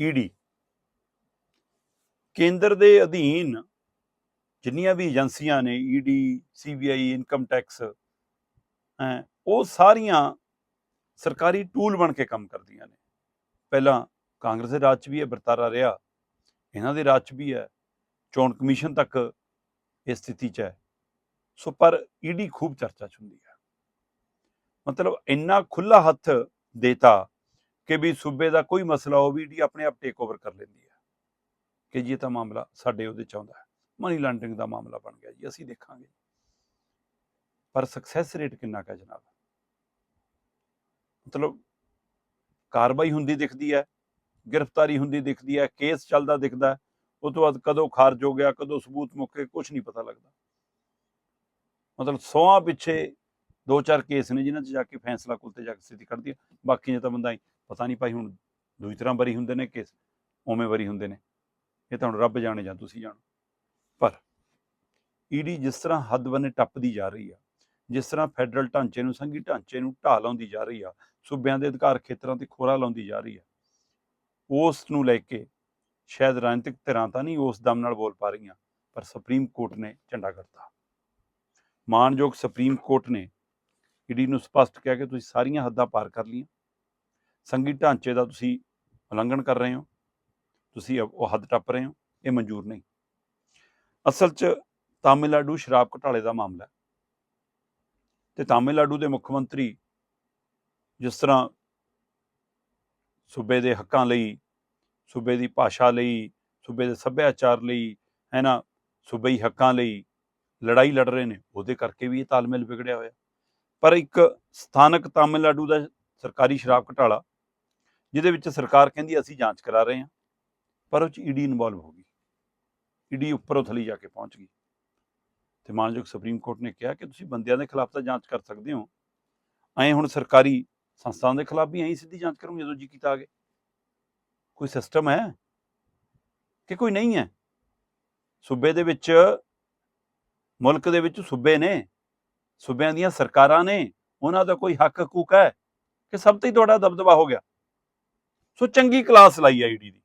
ED ਕੇਂਦਰ ਦੇ ਅਧੀਨ ਜਿੰਨੀਆਂ ਵੀ ਏਜੰਸੀਆਂ ਨੇ ਈਡੀ ਸੀਬੀਆਈ ਇਨਕਮ ਟੈਕਸ ਉਹ ਸਾਰੀਆਂ ਸਰਕਾਰੀ ਟੂਲ ਬਣ ਕੇ ਕੰਮ ਕਰਦੀਆਂ ਨੇ। ਪਹਿਲਾਂ ਕਾਂਗਰਸ ਦੇ ਰਾਜ 'ਚ ਵੀ ਇਹ ਵਰਤਾਰਾ ਰਿਹਾ। ਇਹਨਾਂ ਦੇ ਰਾਜ 'ਚ ਵੀ ਹੈ। ਚੋਣ ਕਮਿਸ਼ਨ ਤੱਕ ਇਹ ਸਥਿਤੀ 'ਚ ਹੈ। ਸੋ ਪਰ ਈਡੀ ਖੂਬ ਚਰਚਾ 'ਚ ਹੁੰਦੀ ਹੈ। ਮਤਲਬ ਇੰਨਾ ਖੁੱਲਾ ਹੱਥ ਦੇਤਾ ਕਿ ਵੀ ਸੂਬੇ ਦਾ ਕੋਈ ਮਸਲਾ ਹੋ ਵੀ ਈਡੀ ਆਪਣੇ ਆਪ ਟੇਕ ਓਵਰ ਕਰ ਲੈਂਦੀ ਹੈ। ਕਿ ਜੀ ਇਹ ਤਾਂ ਮਾਮਲਾ ਸਾਡੇ ਉਹਦੇ ਚ ਆਉਂਦਾ ਹੈ। ਮਨੀ ਲਾਂਡਰਿੰਗ ਦਾ ਮਾਮਲਾ ਬਣ ਗਿਆ ਜੀ ਅਸੀਂ ਦੇਖਾਂਗੇ। ਪਰ ਸਕਸੈਸ ਰੇਟ ਕਿੰਨਾ ਕਾ ਜਨਾਬ? ਮਤਲਬ ਕਾਰਵਾਈ ਹੁੰਦੀ ਦਿਖਦੀ ਹੈ ਗ੍ਰਿਫਤਾਰੀ ਹੁੰਦੀ ਦਿਖਦੀ ਹੈ ਕੇਸ ਚੱਲਦਾ ਦਿਖਦਾ ਹੈ, ਉਹ ਤੋਂ ਬਾਅਦ ਕਦੋਂ ਖਾਰਜ ਹੋ ਗਿਆ ਕਦੋਂ ਸਬੂਤ ਮੁੱਕੇ ਕੁਝ ਨਹੀਂ ਪਤਾ ਲੱਗਦਾ। ਮਤਲਬ ਸੌਆਂ ਪਿੱਛੇ ਦੋ ਚਾਰ ਕੇਸ ਨੇ ਜਿਨ੍ਹਾਂ 'ਚ ਜਾ ਕੇ ਫੈਸਲਾ ਕੁਲਤੇ ਜਾ ਕੇ ਸਥਿਤੀ ਕੱਢਦੀ ਹੈ। ਬਾਕੀ ਤਾਂ ਬੰਦਾ ਹੀ ਪਤਾ ਨਹੀਂ ਭਾਈ ਹੁਣ ਦੂਜੀ ਤਰ੍ਹਾਂ ਬਰੀ ਹੁੰਦੇ ਨੇ ਕਿ ਉਵੇਂ ਬਰੀ ਹੁੰਦੇ ਨੇ। ਇਹ ਤਾਂ ਹੁਣ ਰੱਬ ਜਾਣੇ ਜਾਂ ਤੁਸੀਂ ਜਾਣੋ। ਪਰ ਈਡੀ ਜਿਸ ਤਰ੍ਹਾਂ ਹੱਦ ਬੰਨੇ ਟੱਪਦੀ ਜਾ ਰਹੀ ਆ, ਜਿਸ ਤਰ੍ਹਾਂ ਫੈਡਰਲ ਢਾਂਚੇ ਨੂੰ, ਸੰਘੀ ਢਾਂਚੇ ਨੂੰ ਢਾਹ ਲਾਉਂਦੀ ਜਾ ਰਹੀ ਆ, ਸੂਬਿਆਂ ਦੇ ਅਧਿਕਾਰ ਖੇਤਰਾਂ ਤੇ ਖੋਰਾ ਲਾਉਂਦੀ ਜਾ ਰਹੀ ਆ, ਉਸ ਨੂੰ ਲੈ ਕੇ ਸ਼ਾਇਦ ਰਾਜਨੀਤਿਕ ਧਿਰਾਂ ਤਾਂ ਨਹੀਂ ਉਸ ਦਮ ਨਾਲ ਬੋਲ ਪਾ ਰਹੀਆਂ, ਪਰ ਸੁਪਰੀਮ ਕੋਰਟ ਨੇ ਝੰਡਾ ਕਰਤਾ। ਮਾਨਯੋਗ ਸੁਪਰੀਮ ਕੋਰਟ ਨੇ ਈਡੀ ਨੂੰ ਸਪਸ਼ਟ ਕਿਹਾ ਕਿ ਤੁਸੀਂ ਸਾਰੀਆਂ ਹੱਦਾਂ ਪਾਰ ਕਰ ਲਈਆਂ। ਸੰਘੀ ਢਾਂਚੇ ਦਾ ਤੁਸੀਂ ਉਲੰਘਣ ਕਰ ਰਹੇ ਹੋ, ਤੁਸੀਂ ਉਹ ਹੱਦ ਟੱਪ ਰਹੇ ਹੋ, ਇਹ ਮਨਜ਼ੂਰ ਨਹੀਂ। ਅਸਲ 'ਚ ਤਾਮਿਲਨਾਡੂ ਸ਼ਰਾਬ ਘੁਟਾਲੇ ਦਾ ਮਾਮਲਾ ਹੈ। ਤੇ ਤਾਮਿਲਨਾਡੂ ਦੇ ਮੁੱਖ ਮੰਤਰੀ ਜਿਸ ਤਰ੍ਹਾਂ ਸੂਬੇ ਦੇ ਹੱਕਾਂ ਲਈ, ਸੂਬੇ ਦੀ ਭਾਸ਼ਾ ਲਈ, ਸੂਬੇ ਦੇ ਸੱਭਿਆਚਾਰ ਲਈ, ਹੈ ਨਾ, ਸੂਬਈ ਹੱਕਾਂ ਲਈ ਲੜਾਈ ਲੜ ਰਹੇ ਨੇ, ਉਹਦੇ ਕਰਕੇ ਵੀ ਇਹ ਤਾਲਮੇਲ ਵਿਗੜਿਆ ਹੋਇਆ। ਪਰ ਇੱਕ ਸਥਾਨਕ ਤਾਮਿਲਨਾਡੂ ਦਾ ਸਰਕਾਰੀ ਸ਼ਰਾਬ ਘਟਾਲਾ ਜਿਹਦੇ ਵਿੱਚ ਸਰਕਾਰ ਕਹਿੰਦੀ ਅਸੀਂ ਜਾਂਚ ਕਰਾ ਰਹੇ ਹਾਂ, ਪਰ ਉਹ ਚ ਈਡੀ ਇਨਵੋਲਵ ਹੋ ਗਈ। ਈਡੀ ਉੱਪਰੋਂ ਥਲੀ ਜਾ ਕੇ ਪਹੁੰਚ ਗਈ। ਤੇ ਮਾਨਯੋਗ ਸੁਪਰੀਮ ਕੋਰਟ ਨੇ ਕਿਹਾ ਕਿ ਤੁਸੀਂ ਬੰਦਿਆਂ ਦੇ ਖਿਲਾਫ ਤਾਂ ਜਾਂਚ ਕਰ ਸਕਦੇ ਹੋ। ਐਂ ਹੁਣ ਸਰਕਾਰੀ ਸੰਸਥਾਵਾਂ ਦੇ ਖਿਲਾਫ ਵੀ ਐਂ ਸਿੱਧੀ ਜਾਂਚ ਕਰੋਗੇ ਜਦੋਂ ਜੀ ਕੀਤਾ ਆਗੇ ਕੋਈ ਸਿਸਟਮ ਹੈ? ਕਿ ਕੋਈ ਨਹੀਂ ਹੈ? ਸੂਬੇ ਦੇ ਵਿੱਚ, ਮੁਲਕ ਦੇ ਵਿੱਚ ਸੂਬੇ ਨੇ, ਸੂਬਿਆਂ ਦੀਆਂ ਸਰਕਾਰਾਂ ਨੇ, ਉਹਨਾਂ ਦਾ ਕੋਈ ਹੱਕ ਹਕੂਕ ਹੈ ਕਿ ਸਭ ਤੇ ਹੀ ਤੁਹਾਡਾ ਦਬਦਬਾ ਹੋ ਗਿਆ? ਸੋ ਚੰਗੀ ਕਲਾਸ ਲਾਈ ਆਈਡੀ ਦੀ।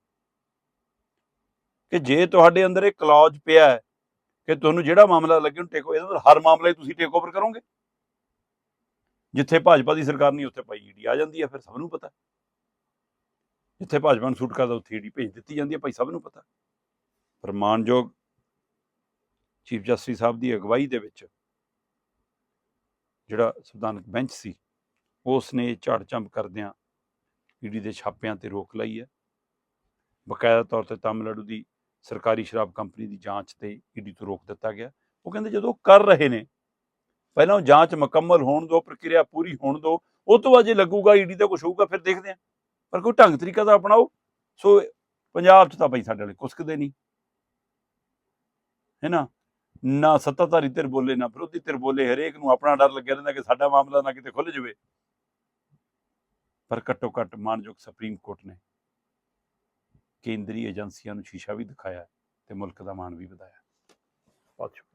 ਕਿ ਜੇ ਤੁਹਾਡੇ ਅੰਦਰ ਇਹ ਕਲੌਜ ਪਿਆ ਹੈ ਕਿ ਤੁਹਾਨੂੰ ਜਿਹੜਾ ਮਾਮਲਾ ਲੱਗੇ ਉਹਨੂੰ ਟੇਕੋ, ਇਹਦਾ ਹਰ ਮਾਮਲੇ ਤੁਸੀਂ ਟੇਕ ਓਵਰ ਕਰੋਗੇ। ਜਿੱਥੇ ਭਾਜਪਾ ਦੀ ਸਰਕਾਰ ਨਹੀਂ, ਉੱਥੇ ਭਾਈ ਈਡੀ ਆ ਜਾਂਦੀ ਹੈ ਫਿਰ ਸਭ ਨੂੰ ਪਤਾ। ਜਿੱਥੇ ਭਾਜਪਾ ਨੂੰ ਸੂਟ ਕਰਦਾ, ਉੱਥੇ ਈਡੀ ਭੇਜ ਦਿੱਤੀ ਜਾਂਦੀ ਹੈ ਭਾਈ ਸਭ ਨੂੰ ਪਤਾ। ਪਰ ਮਾਨਯੋਗ ਚੀਫ ਜਸਟਿਸ ਸਾਹਿਬ ਦੀ ਅਗਵਾਈ ਦੇ ਵਿੱਚ ਜਿਹੜਾ ਸੰਵਿਧਾਨਕ ਬੈਂਚ ਸੀ, ਉਸ ਨੇ ਝਾੜ ਝੰਪ ਕਰਦਿਆਂ ਈਡੀ ਦੇ ਛਾਪਿਆਂ ਤੇ ਰੋਕ ਲਈ ਹੈ। ਬਕਾਇਦਾ ਤੌਰ ਤੇ ਤਾਮਿਲਨਾਡੂ ਦੀ ਸਰਕਾਰੀ ਸ਼ਰਾਬ ਕੰਪਨੀ ਦੀ ਜਾਂਚ ਤੇ ਈਡੀ ਤੋਂ ਰੋਕ ਦਿੱਤਾ ਗਿਆ। ਉਹ ਕਹਿੰਦੇ ਜਦੋਂ ਕਰ ਰਹੇ ਨੇ, ਪਹਿਲਾਂ ਜਾਂਚ ਮੁਕੰਮਲ ਹੋਣ ਦਿਓ ਪ੍ਰਕਿਰਿਆ ਪੂਰੀ ਹੋਣ ਦਿਓ ਉਹ ਤੋਂ ਬਾਅਦ ਜੇ ਲੱਗੂਗਾ ਈਡੀ ਦਾ ਕੁਝ ਹੋਊਗਾ ਫਿਰ ਦੇਖਦੇ ਆਂ ਪਰ ਕੋਈ ਢੰਗ ਤਰੀਕਾ ਤਾਂ ਅਪਣਾਓ। ਸੋ ਪੰਜਾਬ 'ਚ ਤਾਂ ਭਾਈ ਸਾਡੇ ਵਾਲੇ ਕੁਸਕਦੇ ਨਹੀਂ। ਹੈ ਨਾ? ਨਾ ਸੱਤਾਧਾਰੀ ਧਿਰ ਬੋਲੇ, ਨਾ ਵਿਰੋਧੀ ਧਿਰ ਬੋਲੇ, ਹਰੇਕ ਨੂੰ ਆਪਣਾ ਡਰ ਲੱਗਿਆ ਰਹਿੰਦਾ ਕਿ ਸਾਡਾ ਮਾਮਲਾ ਨਾ ਕਿਤੇ ਖੁੱਲ ਜਾਵੇ। ਪਰ ਘੱਟੋ ਘੱਟ ਮਾਨਯੋਗ ਸੁਪਰੀਮ ਕੋਰਟ ਨੇ ਕੇਂਦਰੀ ਏਜੰਸੀਆਂ ਨੂੰ ਸ਼ੀਸ਼ਾ ਵੀ ਦਿਖਾਇਆ ਹੈ ਤੇ ਮੁਲਕ ਦਾ ਮਾਣ ਵੀ ਵਧਾਇਆ। ਬਹੁਤ ਸ਼ੁਕਰੀਆ।